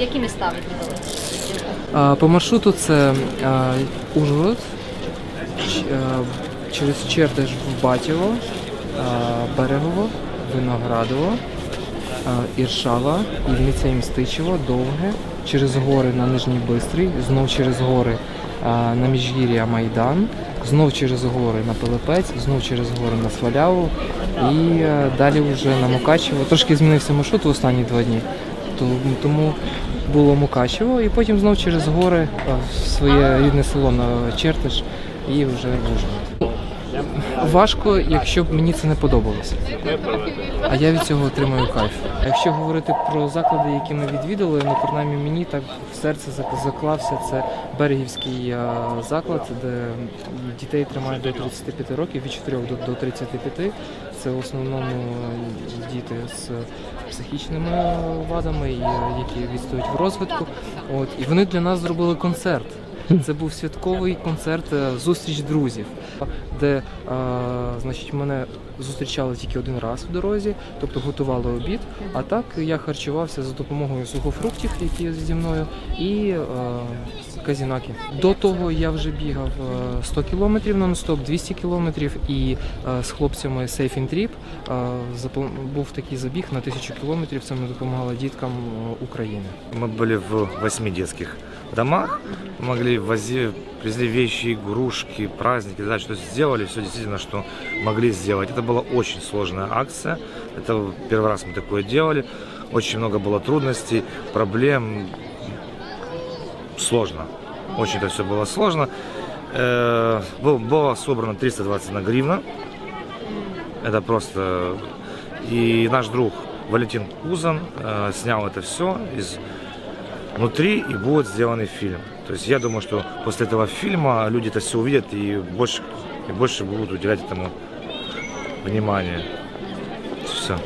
Які міста відвідали? А, По маршруту це а, Ужгород, Ч- а, через Чердеж в Батєво, а, Берегово, Виноградово, а, Іршава, Ільниця і Містичево, Довге, через гори на Нижній Бистрий, знов через гори а, на Міжгір'я Майдан, знов через гори на Пилипець, знов через гори на Сваляву і а, далі вже на Мукачево. Трошки змінився маршрут в останні два дні, тому- було Мукачево, і потім знов через гори в своє рідне село на Чертиш і вже в Ужгород. Важко, якщо б мені це не подобалося. А я від цього отримую кайф. А якщо говорити про заклади, які ми відвідали, ну принаймні мені так в серце заклався це берегівський заклад, де дітей тримають до 35 років, від 4 до, до 35. Це в основному діти з психічними вадами, е, які відстають в розвитку. От і вони для нас зробили концерт. Це був святковий концерт е, зустріч друзів, де е, значить мене зустрічали тільки один раз в дорозі, тобто готували обід. А так я харчувався за допомогою сухофруктів, які зі мною, і е, казінаки. До того я вже бігав е, 100 кілометрів нон-стоп, 200 кілометрів, і е, з хлопцями Safe in Trip е, був такий забіг на 1000 кілометрів. Це ми допомагали діткам е, України. Мы были в восьми детских домах, могли вози, привезли вещи, игрушки, праздники, да, что сделали все действительно, что могли сделать. Это была очень сложная акция. Это первый раз мы такое делали. Очень много было трудностей, проблем. Сложно. Очень это все было сложно. Э, был- Было собрано 321 гривна. Это просто... И наш друг Валентин Кузан э, снял это все из внутри и будет сделанный фильм. То есть я думаю, что после этого фильма люди это все увидят и больше, и больше будут уделять этому внимание. Все.